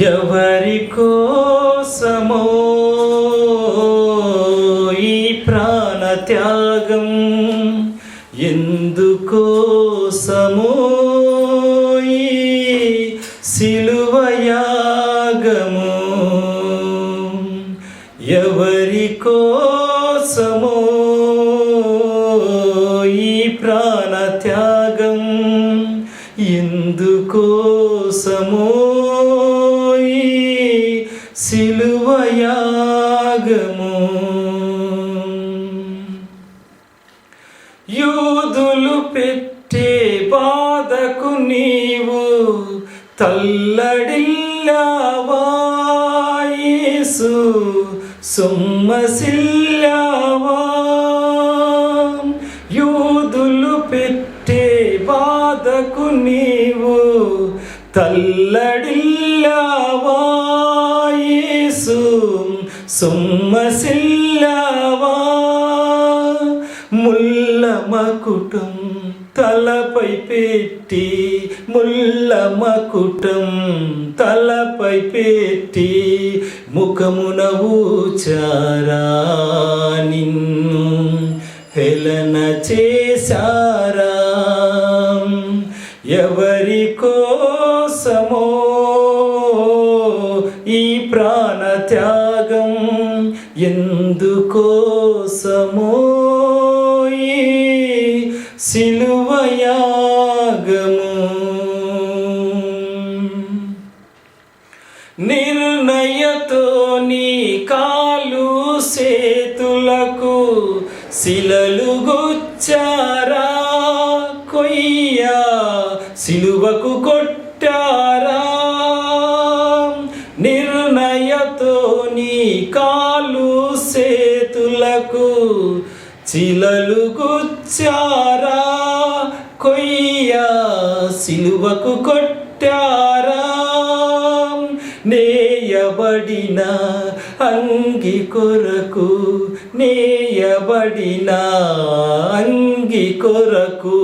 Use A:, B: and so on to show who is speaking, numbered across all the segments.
A: ఎవరి కోసమో ఈ ప్రాణ త్యాగం ఎందుకోసమో ఈ సిలువయాగము ఎవరి కోసమో ఈ ప్రాణ త్యాగం ఎందుకోసమో? నీవు తల్లడిల్లవాయేసు సొమ్మసిల్లావా? యూదులు పెట్టే బాధకు నీవు తల్లడిల్లవాయేసు సొమ్మసిల్లావా? ముల్ల మకుటం తలపై పెట్టి ముల్ల మకుటం తలపై పెట్టి ముఖమున ఊచారా నిన్ను? హెలన చేశారా? ఎవరి కోసమో ఈ ప్రాణ త్యాగం ఎందుకోసమో? సిలువయాగము. నిర్ణయతో నీ కాలు సేతులకు శిలలు గుచ్చారా? కొయ్యా సిలువకు కొట్టారా? నిర్ణయతో నీ కాలు సేతులకు చిలలు గుచ్చారా కొయ్య సిలువకు కొట్టారా? నేయబడిన అంగి కొరకు నేయబడిన అంగి కొరకు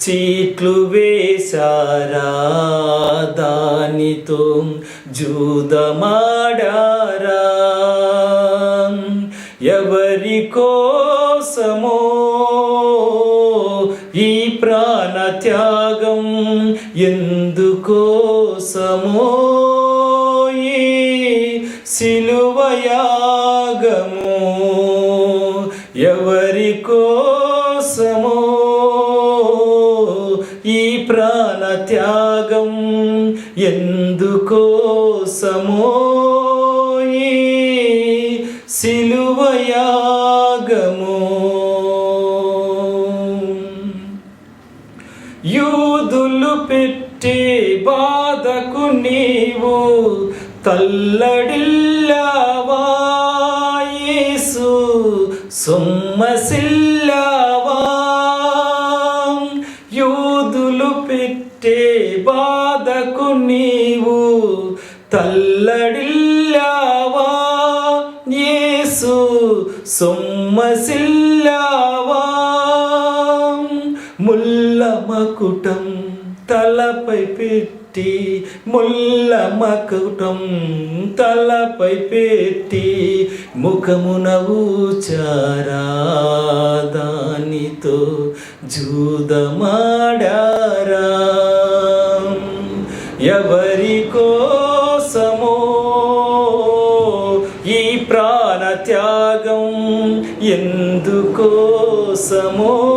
A: చీట్లు వేశారా? దానితో జూదమాడారా? ఎవరికో కోసమో ఈ ప్రాణ త్యాగం ఎందుకోసమో ఈ సిలువయాగము ఎవరి కోసమో ఈ ప్రాణ త్యాగం ఎందుకోసమో ఈ యూదులు పెట్టి బాధకు నీవు తల్లడిల్లవాయేసు సొమ్మసిల్లవా? యూదులు పెట్టే బాధకు నీవు తల్లడిల్లవా? యేసు సొమ్మసిల్లవా? మకుటం తలపై పెట్టి ముల్ల మకుటం తలపై పెట్టి ముఖమున ఊచారా దానితో జూదమాడారా. ఎవరి కోసమో ఈ ప్రాణ త్యాగం ఎందుకోసమో